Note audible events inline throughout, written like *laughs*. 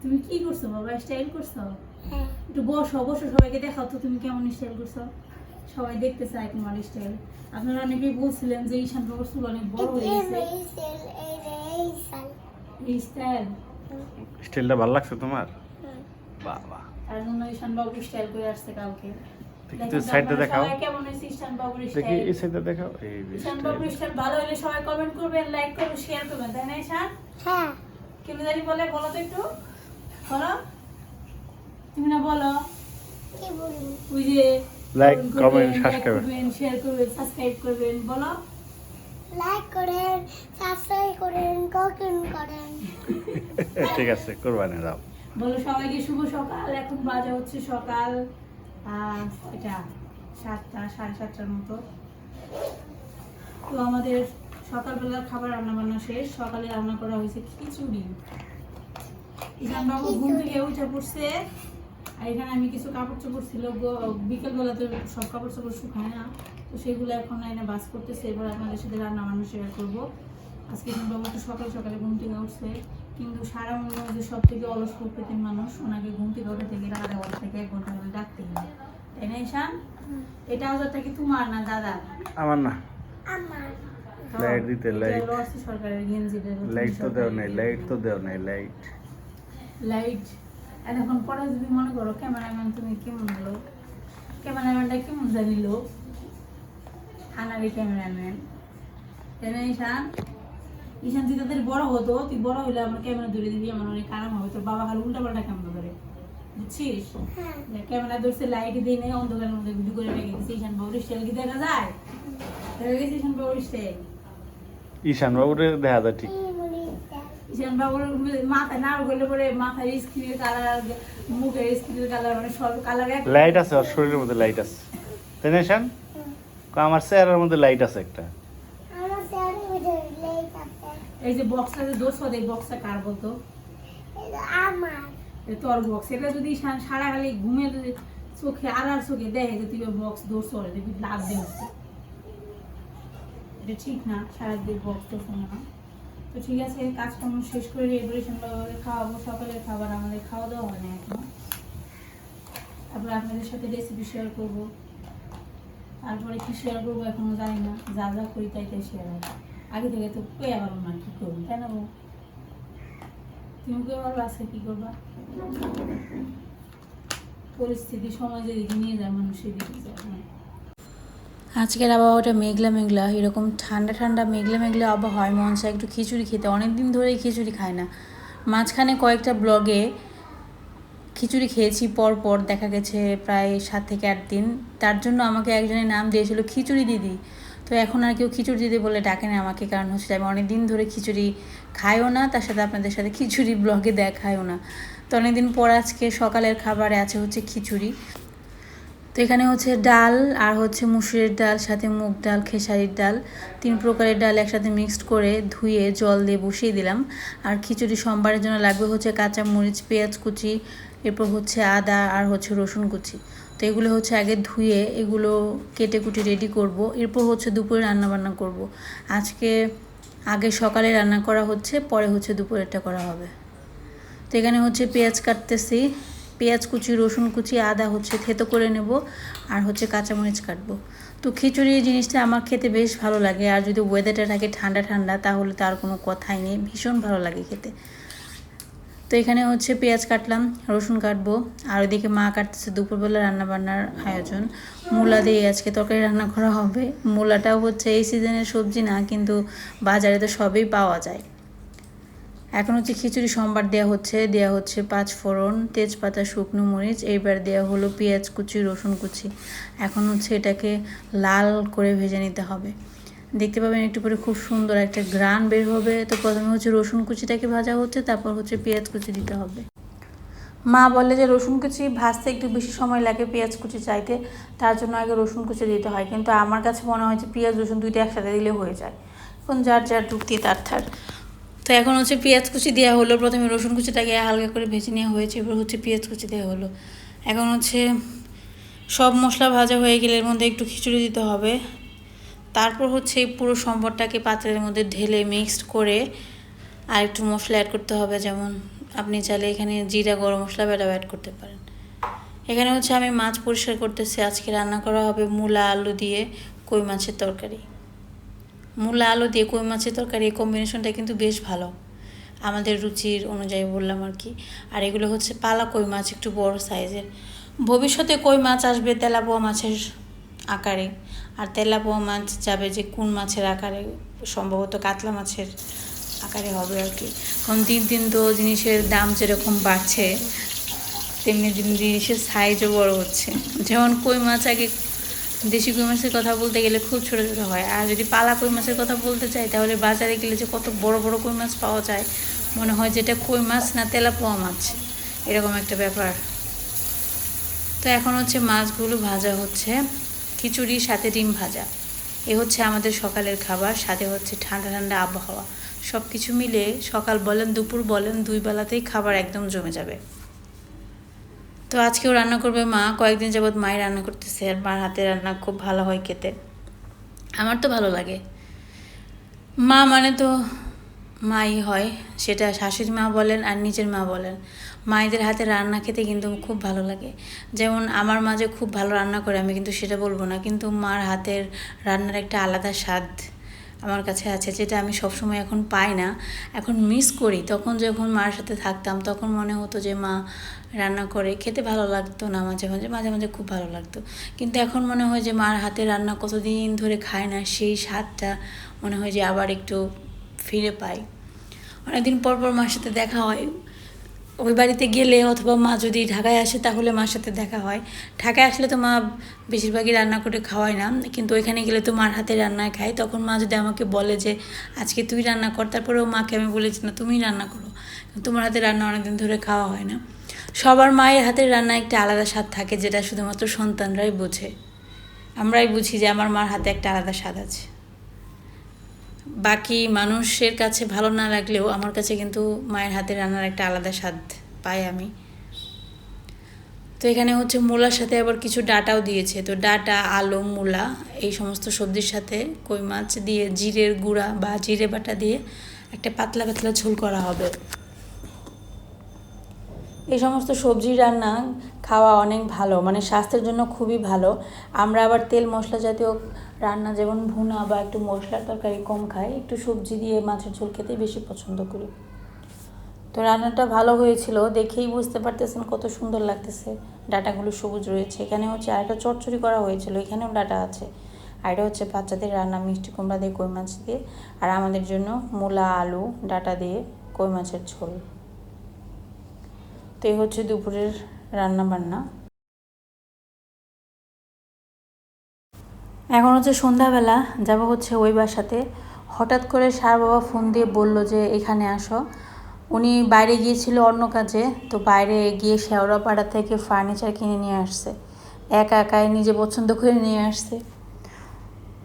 তুমি কি করছ বাবা? স্টাইল করছ? হ্যাঁ। একটু বসো বসো সবাইকে দেখাও তো তুমি কেমন স্টাইল করছ। সবাই দেখতে চায় তোমার স্টাইল আপনারা অনেকেই বলছিলেন যে ঈশান বাবুর চুল অনেক বড় হয়ে গেছে। এই স্টাইল স্টাইলটা ভালো লাগছে তোমার? জন্য ঈশান বাবু স্টাইল করে আসছে কালকে। দেখি দেখেন তো তো সাইডটা দেখাও। কেমন হয়েছে ঈশান বাবুর দেখি এই সাইডটা দেখাও। এই যে ঈশান বাবুর স্টাইল ভালো হলে সবাই কমেন্ট করবেন লাইক করবেন শেয়ার করবেন তাই না ঈশান? হ্যাঁ। কেন জানি বলে বলো তো একটু। বলো তুমি না বলো। ওই যে Like, করবেন, comment, করবেন। শেয়ার করবেন সাবস্ক্রাইব করবেন বলো। লাইক করেন সাবস্ক্রাইব করেন কমেন্ট করেন। *laughs* ঠিক আছে কোরবানি দাও। বলো সবাইকে শুভ সকাল। এখন বাজে হচ্ছে সকাল এটা সাতটা সাড়ে সাতটার মতো। তো আমাদের সকালবেলার খাবার রান্না বান্না শেষ। সকালে রান্না করা হয়েছে খিচুড়ি। ঈশান বাবু ঘুম থেকে উঠে পড়ছে। আর এখানে আমি কিছু কাপড় চোপড় ছিল বিকেলবেলা তো সব কাপড় চোপড় শুকায় না। তো সেগুলো এখন এনে বাস করতেছে এবার আপনাদের সাথে রান্না বান্না শেয়ার করব। আজকে ঈশান বাবু একটু সকাল সকালে ঘুম থেকে উঠছে কিন্তু সারা মনের মধ্যে সব থেকে অলস প্রকৃতির মানুষ ওনাকে ঘুম থেকে উঠে থেকে আধা ঘণ্টা থেকে এক ঘণ্টা করে ডাকতে হয় তাই না ঈশান? এটা ওদেরটা কি তোমার না দাদা আমার না। লাইট দিতে লাইট সরকারের গেঞ্জি লাইট তো দেও নাই লাইট তো দেও নাই লাইট লাইট। আর এখন পরে যদি মনে করো ক্যামেরাম্যান তুমি কেমন হলো? ক্যামেরাম্যানটা কেমন জানিল থানারি ক্যামেরাম্যান। তাই না ঈশান? ঈশান তুই তাদের বড় হতো তুই বড় হইলে আমার ক্যামেরা ধরে দিবি আমার অনেক আরাম হবে। তোর বাবা খালি উল্টা পাল্টা ক্যামেরা ধরে। বুঝছিস? হ্যাঁ। ক্যামেরা ধরছে লাইট দিয়ে নেই অন্ধকারের মধ্যে ভিডিও করে রেখে দিচ্ছে ঈশান বাবুর স্টাইল কি দেখা যায়? দেখা গেছে ঈশান বাবুর স্টাইল ঈশান বাবুরে দেখা যায় ঠিক। ঈশান বাবুর মাথায় নাড় করলে পরে মাথার স্কিনের কালার মুখের স্কিনের কালার মানে সব কালার লাইট আছে ওর শরীরের মধ্যে লাইট আছে। তাই না ঈশান? আমার চেহারার মধ্যে লাইট আছে একটা। আমার স্যারের মধ্যে লাইট আছে। এই যে বক্সটা যে দোষ এই বক্সটা কার বলতো? আমার। তোর বক্স এটা যদি সারা খালি ঘুমের চোখে আর আর চোখে দেখে যে তুই বক্স দোষ দেখবি লাভ দিয়ে এটা ঠিক না সারা দিন বক্স দোষ না। তো ঠিক আছে, কাজকর্ম শেষ করে রেগুলেশন বাবাকে খাওয়াবো, সকালের খাবার আমাদের খাওয়া দাওয়া হয় না এখনও তারপরে আপনাদের সাথে রেসিপি শেয়ার করব তারপরে কি শেয়ার করব এখনও জানি না, যা যা করি তাই তাই শেয়ার হয় আগে থেকে তো পেয়ে পারব না কি করব, তাই না বউ? তুমি কে পারব আজকে কি করবা পরিস্থিতি, সময় যেদিকে নিয়ে যায় মানুষের সেদিকে যায়। আজকের আবহাওয়াটা মেঘলা মেঘলা, এরকম ঠান্ডা ঠান্ডা মেঘলা মেঘলা আবহাওয়া হয়, মন চায় একটু খিচুড়ি খেতে। অনেক দিন ধরেই খিচুড়ি খায় না। মাঝখানে কয়েকটা ব্লগে খিচুড়ি খেয়েছি, পর পর দেখা গেছে প্রায় সাত থেকে আট দিন। তার জন্য আমাকে একজনের নাম দিয়েছিল খিচুড়ি দিদি। তো এখন আর কেউ খিচুড়ি দিদি বলে ডাকে না আমাকে, কারণ হচ্ছে আমি অনেক দিন ধরে খিচুড়ি খাইও না, তার সাথে আপনাদের সাথে খিচুড়ি ব্লগে দেখায়ও না। তো অনেকদিন পর আজকে সকালের খাবারে আছে হচ্ছে খিচুড়ি। এখানে হচ্ছে ডাল আর হচ্ছে মুসুরের ডাল, সাথে মুগ ডাল, খেসারির ডাল। তিন প্রকারের ডাল একসাথে মিক্সড করে ধুয়ে জল দিয়ে বসিয়ে দিলাম। আর খিচুড়ি সম্বারের জন্য লাগবে হচ্ছে কাঁচা মরিচ, পেঁয়াজ কুচি, এরপর হচ্ছে আদা আর হচ্ছে রসুন কুচি। তো এগুলো হচ্ছে আগে ধুয়ে এগুলো কেটে কুটে রেডি করব। এরপর হচ্ছে দুপুরে রান্না বান্না করব। আজকে আগে সকালে রান্না করা হচ্ছে, পরে হচ্ছে দুপুরেরটা করা হবে। তো এখানে হচ্ছে পেঁয়াজ কাটতেছি। পেঁয়াজ কুচি, রসুন কুচি, আদা হচ্ছে থেতো করে নেব আর হচ্ছে কাঁচামরিচ কাটবো। তো খিচুড়ি জিনিসটা আমার খেতে বেশ ভালো লাগে আর যদি ওয়েদারটা থাকে ঠান্ডা ঠান্ডা তাহলে তার কোনো কথাই নেই, ভীষণ ভালো লাগে খেতে। তো এখানে হচ্ছে পেঁয়াজ কাটলাম, রসুন কাটবো আর ওইদিকে মা কাটতেছে দুপুরবেলা রান্নাবান্নার আয়োজন। মূলা দিয়ে আজকে তরকারি রান্না করা হবে। মূলাটাও হচ্ছে এই সিজনের সবজি না, কিন্তু বাজারে তো সবই পাওয়া যায়। এখন হচ্ছে খিচুড়ি, সম্বার দেওয়া হচ্ছে দেওয়া হচ্ছে পাঁচ ফোড়ন, তেজপাতা, শুকনো মরিচ, এইবার দেওয়া হলো পেঁয়াজ কুচি, রসুন কুচি। এখন হচ্ছে এটাকে লাল করে ভেজে নিতে হবে। দেখতে পাবেন একটু পরে খুব সুন্দর একটা গ্রান বের হবে। তো প্রথমে হচ্ছে রসুন কুচিটাকে ভাজা হচ্ছে, তারপর হচ্ছে পেঁয়াজ কুচি দিতে হবে। মা বলে যে রসুন কুচি ভাজতে একটু বেশি সময় লাগে পেঁয়াজ কুচি চাইতে, তার জন্য আগে রসুন কুচি দিতে হয়। কিন্তু আমার কাছে মনে হয় যে পেঁয়াজ, রসুন দুইটা একসাথে দিলে হয়ে যায়। এখন যার যার যুক্তি, তার তার। তো এখন হচ্ছে পেঁয়াজ কুচি দেওয়া হলো, প্রথমে রসুন কুচিটাকে হালকা করে ভেজে নেওয়া হয়েছে, এবার হচ্ছে পেঁয়াজ কুচি দেওয়া হলো। এখন হচ্ছে সব মশলা ভাজা হয়ে গেলে এর মধ্যে একটু খিচুড়ি দিতে হবে। তারপর হচ্ছে পুরো সম্বরটাকে পাত্রের মধ্যে ঢেলে মিক্সড করে আর একটু মশলা অ্যাড করতে হবে, যেমন আপনি চাইলে এখানে জিরা, গরম মশলা বেটা অ্যাড করতে পারেন। এখানে হচ্ছে আমি মাছ পরিষ্কার করতেছি, আজকে রান্না করা হবে মূলা, আলু দিয়ে কই মাছের তরকারি। মূলা, আলু দিয়ে কই মাছের তরকারি, এই কম্বিনেশনটা কিন্তু বেশ ভালো। আমাদের রুচির অনুযায়ী বললাম আর কি। আর এগুলো হচ্ছে পালা কই মাছ, একটু বড় সাইজের। ভবিষ্যতে কই মাছ আসবে তেলাপোয়া মাছের আকারে? আর তেলাপোয়া মাছ যাবে যে কোন মাছের আকারে? সম্ভবত কাতলা মাছের আকারে হবে আর কি। কারণ দিন দিন তো জিনিসের দাম যেরকম বাড়ছে, তেমনি দিন জিনিসের সাইজও বড় হচ্ছে। যেমন কই মাছ আগে দেশি কই মাছের কথা বলতে গেলে খুব ছোটো ছোটো হয়। আর যদি পালা কই মাছের কথা বলতে চাই, তাহলে বাজারে গেলে যে কত বড় বড় কই মাছ পাওয়া যায়, মনে হয় যেটা কই মাছ না তেলাপোয়া মাছ, এরকম একটা ব্যাপার। তো এখন হচ্ছে মাছগুলো ভাজা হচ্ছে, খিচুড়ি, সাথে ডিম ভাজা। এ হচ্ছে আমাদের সকালের খাবার, সাথে হচ্ছে ঠান্ডা ঠান্ডা আবহাওয়া। সব কিছু মিলে সকাল বলেন, দুপুর বলেন, দুই বেলাতেই খাবার একদম জমে যাবে। তো আজকেও রান্না করবে মা। কয়েকদিন যাবৎ মাই রান্না করতেছে আর মার হাতে রান্না খুব ভালো হয় খেতে। আমার তো ভালো লাগে। মা মানে তো মাই হয়, সেটা শাশুড়ি মা বলেন আর নিজের মা বলেন। মায়েদের হাতে রান্না খেতে কিন্তু খুব ভালো লাগে। যেমন আমার মা যে খুব ভালো রান্না করে আমি কিন্তু সেটা বলব না, কিন্তু মার হাতের রান্নার একটা আলাদা স্বাদ। আমার কাছে আছে, যেটা আমি সবসময় এখন পাই না। এখন মিস করি। তখন যখন মার সাথে থাকতাম, তখন মনে হতো যে, মা রান্না করে খেতে ভালো লাগতো না। মাঝে মাঝে মাঝে মাঝে খুব ভালো লাগতো। কিন্তু এখন মনে হয় যে, মার হাতে রান্না কতদিন ধরে খায় না, সেই স্বাদটা মনে হয় যে, আবার একটু ফিরে পাই। অনেকদিন পর পর মার সাথে দেখা হয়। ওই বাড়িতে গেলে অথবা মা যদি ঢাকায় আসে তাহলে মার সাথে দেখা হয়। ঢাকায় আসলে তো মা বেশিরভাগই রান্না করে খাওয়ায় না, কিন্তু ওইখানে গেলে তো মার হাতে রান্না খায়। তখন মা যদি আমাকে বলে যে, আজকে তুই রান্না কর, তারপরেও মাকে আমি বলেছি না, তুমিই রান্না করো। তোমার হাতে রান্না অনেকদিন ধরে খাওয়া হয় না। সবার মায়ের হাতের রান্না একটা আলাদা স্বাদ থাকে, যেটা শুধুমাত্র সন্তানরাই বোঝে। আমরাই বুঝি যে, আমার মার হাতে একটা আলাদা স্বাদ আছে। বাকি মানুষের কাছে ভালো না লাগলেও আমার কাছে কিন্তু মায়ের হাতে রান্নার একটা আলাদা স্বাদ পাই আমি। তো এখানে হচ্ছে মূলার সাথে আবার কিছু ডাটাও দিয়েছে। তো ডাটা, আলু, মূলা এই সমস্ত সবজির সাথে কই মাছ দিয়ে জিরের গুঁড়া বা জিরে বাটা দিয়ে একটা পাতলা পাতলা ঝোল করা হবে। এই সমস্ত সবজি রান্না খাওয়া অনেক ভালো মানে স্বাস্থ্যের জন্য খুবই ভালো। আমরা আবার তেল মশলা জাতীয় রান্না যেমন ভুনা বা একটু মশলার তরকারি কম খাই একটু সবজি দিয়ে মাছের ঝোল খেতে বেশি পছন্দ করি। তো রান্নাটা ভালো হয়েছিল, দেখেই বুঝতে পারতেছেন কত সুন্দর লাগতেছে। ডাটাগুলো সবুজ রয়েছে, এখানে হচ্ছে আরেকটা চচ্চড়ি করা হয়েছিল, এখানেও ডাটা আছে। আর এটা হচ্ছে বাচ্চাদের রান্না, মিষ্টি কুমড়া দিয়ে কই মাছ দিয়ে, আর আমাদের জন্য মূলা, আলু, ডাটা দিয়ে কই মাছের ঝোল। তো এই হচ্ছে দুপুরের রান্না বান্না এখন হচ্ছে সন্ধ্যাবেলা, যাব হচ্ছে ওই বাসাতে। হঠাৎ করে সার বাবা ফোন দিয়ে বলল যে, এখানে আসো। উনি বাইরে গিয়েছিল অন্য কাজে, তো বাইরে গিয়ে শেওড়াপাড়া থেকে ফার্নিচার কিনে নিয়ে আসছে। একা একাই নিজে পছন্দ করে নিয়ে আসছে।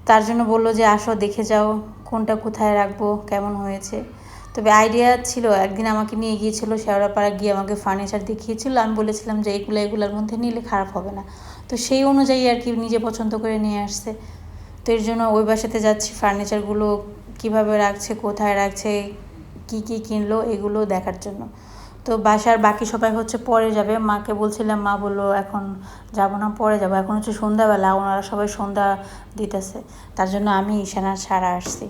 তার জন্য বলল যে, আসো, দেখে যাও, কোনটা কোথায় রাখব, কেমন হয়েছে? তবে আইডিয়া ছিল, একদিন আমাকে নিয়ে গিয়েছিল শেওড়াপাড়া, গিয়ে আমাকে ফার্নিচার দেখিয়েছিল। আমি বলেছিলাম যে এগুলো, এগুলোর মধ্যে নিলে খারাপ হবে না। তো সেই অনুযায়ী আর কি নিজে পছন্দ করে নিয়ে আসছে। তো এর জন্য ওই বাসাতে যাচ্ছি। ফার্নিচারগুলো কীভাবে রাখছে, কোথায় রাখছে, কি কি কিনলো, এগুলো দেখার জন্য। তো বাসার বাকি সবাই হচ্ছে পরে যাবে। মাকে বলছিলাম, মা বলল, এখন যাব না, পরে যাব। এখন হচ্ছে সন্ধ্যাবেলা। ওনারা সবাই সন্ধ্যা দিতেছে। তার জন্য আমি ঈশানা ছাড়া আসছি।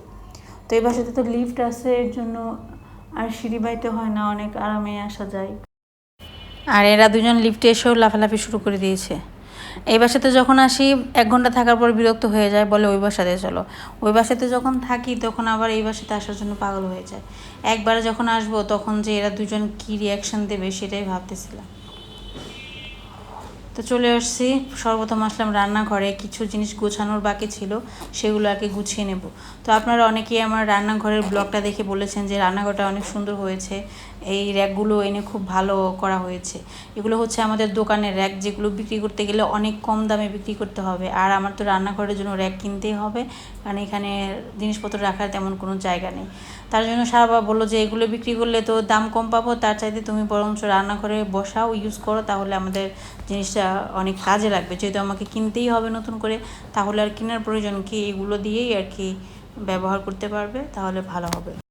তো এই বাসাতে তো লিফট আছে, এর জন্য আর সিঁড়ি বাইতে হয় না, অনেক আরামে আসা যায়। আর এরা দুজন লিফটে এসেও লাফালাফি শুরু করে দিয়েছে। এই বাসাতে যখন আসি, এক ঘণ্টা থাকার পর বিরক্ত হয়ে যায়, বলে ওই বাসাতে চলো। ওই বাসাতে যখন থাকি, তখন আবার এই বাসাতে আসার জন্য পাগল হয়ে যায়। একবারে যখন আসব, তখন যে এরা দুজন কী রিয়াকশান দেবে, সেটাই ভাবতেছিলাম। তো চলে আসছি, সর্বপ্রথম আসলাম রান্নাঘরে, কিছু জিনিস গোছানোর বাকি ছিল, সেগুলো আগে গুছিয়ে নেব। তো আপনারা অনেকেই আমার রান্নাঘরের ব্লগটা দেখে বলেছেন যে রান্নাঘরটা অনেক সুন্দর হয়েছে, এই র্যাকগুলো এনে খুব ভালো করা হয়েছে। এগুলো হচ্ছে আমাদের দোকানের র্যাক, যেগুলো বিক্রি করতে গেলে অনেক কম দামে বিক্রি করতে হবে। আর আমার তো রান্নাঘরের জন্য র্যাক কিনতেই হবে, কারণ এখানে জিনিসপত্র রাখার তেমন কোনো জায়গা নেই। তার জন্য সারাবা বলল যে, এগুলো বিক্রি করলে তো দাম কম পাবো, তার চাইতে তুমি বরঞ্চ রান্নাঘরে বসাও ইউজ করো, তাহলে আমাদের জিনিসটা অনেক কাজে লাগবে। যেহেতু আমাকে কিনতেই হবে নতুন করে, তাহলে আর কেনার প্রয়োজন কি? এগুলো দিয়েই আর কি ব্যবহার করতে পারবে, তাহলে ভালো হবে।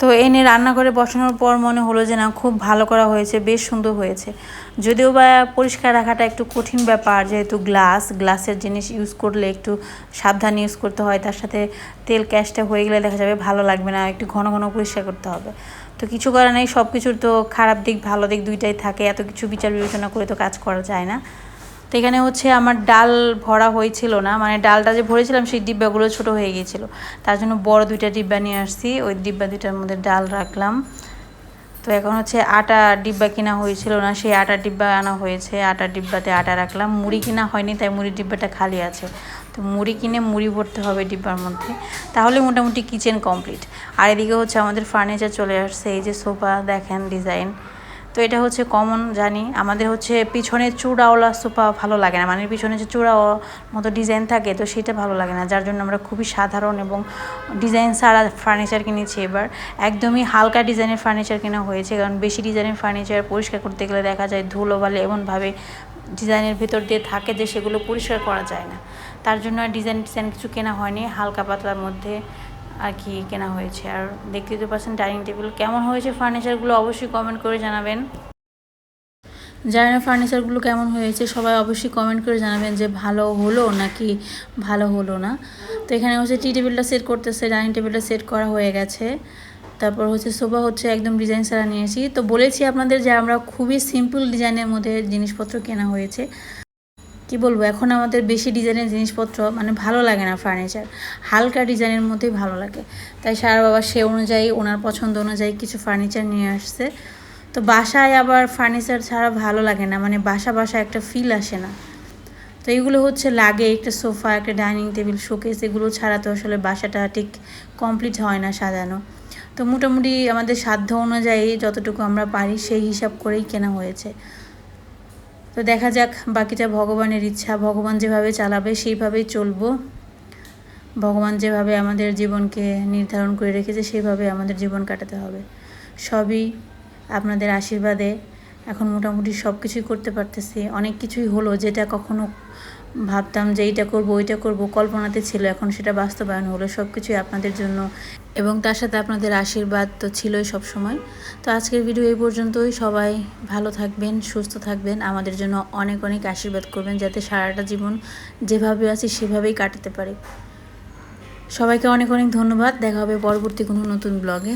তো এনে রান্না করে বসানোর পর মনে হলো যে না, খুব ভালো করা হয়েছে, বেশ সুন্দর হয়েছে। যদিও বা পরিষ্কার রাখাটা একটু কঠিন ব্যাপার, যেহেতু গ্লাস, গ্লাসের জিনিস ইউজ করলে একটু সাবধান ইউজ করতে হয়, তার সাথে তেল ক্যাশটা হয়ে গেলে দেখা যাবে ভালো লাগবে না, একটু ঘন ঘন পরিষ্কার করতে হবে। তো কিছু করার নেই সব কিছুর তো খারাপ দিক, ভালো দিক দুইটাই থাকে, এত কিছু বিচার বিবেচনা করে তো কাজ করা যায় না। এখানে হচ্ছে আমার ডাল ভরা হয়েছিল না মানে ডালটা যে ভরেছিলাম সেই ডিব্বাগুলো ছোট হয়ে গিয়েছিল। তার জন্য বড় দুইটা ডিব্বা নিয়ে আসছি, ওই ডিব্বা দুইটার মধ্যে ডাল রাখলাম। তো এখন হচ্ছে আটা ডিব্বা কিনা হয়েছিল না, সেই আটার ডিব্বা আনা হয়েছে। আটার ডিব্বাতে আটা রাখলাম। মুড়ি কিনা হয়নি, তাই মুড়ির ডিব্বাটা খালি আছে। তো মুড়ি কিনে মুড়ি ভরতে হবে ডিব্বার মধ্যে। তাহলে মোটামুটি কিচেন কমপ্লিট আর এদিকে হচ্ছে আমাদের ফার্নিচার চলে আসছে, এই যে সোফা দেখেন ডিজাইন তো এটা হচ্ছে কমন জানি। আমাদের হচ্ছে পিছনে চূড়াওয়ালা সোফা ভালো লাগে না। মানে পিছনে যে চূড়া মতো ডিজাইন থাকে, তো সেটা ভালো লাগে না। যার জন্য আমরা খুবই সাধারণ এবং ডিজাইন ছাড়া ফার্নিচার কিনেছি এবার। একদমই হালকা ডিজাইনের ফার্নিচার কেনা হয়েছে। কারণ বেশি ডিজাইনের ফার্নিচার পরিষ্কার করতে গেলে দেখা যায় ধুলো বালে এমনভাবে ডিজাইনের ভেতর দিয়ে থাকে যে সেগুলো পরিষ্কার করা যায় না। তার জন্য ডিজাইন ডিজাইন কিছু কেনা হয়নি। হালকা পাতলার মধ্যে আর কি কেনা হয়েছে। আর দেখতে তো পাচ্ছেন ডাইনিং টেবিল কেমন হয়েছে ফার্নিচারগুলো অবশ্যই কমেন্ট করে জানাবেন। জানি না ফার্নিচারগুলো কেমন হয়েছে, সবাই অবশ্যই কমেন্ট করে জানাবেন যে ভালো হলো নাকি ভালো হলো না। তো এখানে হচ্ছে টি টেবিলটা সেট করতেছে ডাইনিং টেবিলটা সেট করা হয়ে গেছে। তারপর হচ্ছে সোফা হচ্ছে একদম ডিজাইন সারা নিয়েছি। তো বলেছি আপনাদের যে আমরা খুবই সিম্পল ডিজাইনের মধ্যে জিনিসপত্র কেনা হয়েছে। কি বলব, এখন আমাদের বেশি ডিজাইনের জিনিসপত্র মানে ভালো লাগে না ফার্নিচার হালকা ডিজাইনের মধ্যেই ভালো লাগে। তাই সারা বাবা সে অনুযায়ী, ওনার পছন্দ অনুযায়ী কিছু ফার্নিচার নিয়ে আসছে। তো বাসায় আবার ফার্নিচার ছাড়া ভালো লাগে না মানে বাসা বাসা একটা ফিল আসে না। তো এগুলো হচ্ছে লাগে, একটা সোফা, একটা ডাইনিং টেবিল, শোকেস, এগুলো ছাড়া তো আসলে বাসাটা ঠিক কমপ্লিট হয় না সাজানো। তো মোটামুটি আমাদের সাধ্য অনুযায়ী যতটুকু আমরা পারি, সেই হিসাব করেই কেনা হয়েছে। তো দেখা যাক, বাকিটা ভগবানের ইচ্ছা। ভগবান যেভাবে চালাবে, সেইভাবেই চলব। ভগবান যেভাবে আমাদের জীবনকে নির্ধারণ করে রেখেছে, সেইভাবে আমাদের জীবন কাটাতে হবে। সবই আপনাদের আশীর্বাদে। এখন মোটামুটি সব কিছুই করতে পারতেছি। অনেক কিছুই হলো যেটা কখনো ভাবতাম যে এইটা করব, ওইটা করব, কল্পনাতে ছিল, এখন সেটা বাস্তবায়ন হলো সব কিছুই আপনাদের জন্য। এবং তার সাথে আপনাদের আশীর্বাদ তো ছিলই সব সময় তো আজকের ভিডিও এই পর্যন্তই। সবাই ভালো থাকবেন, সুস্থ থাকবেন। আমাদের জন্য অনেক অনেক আশীর্বাদ করবেন, যাতে সারাটা জীবন যেভাবে আছি সেভাবেই কাটাতে পারি। সবাইকে অনেক অনেক ধন্যবাদ। দেখা হবে পরবর্তী কোনো নতুন ব্লগে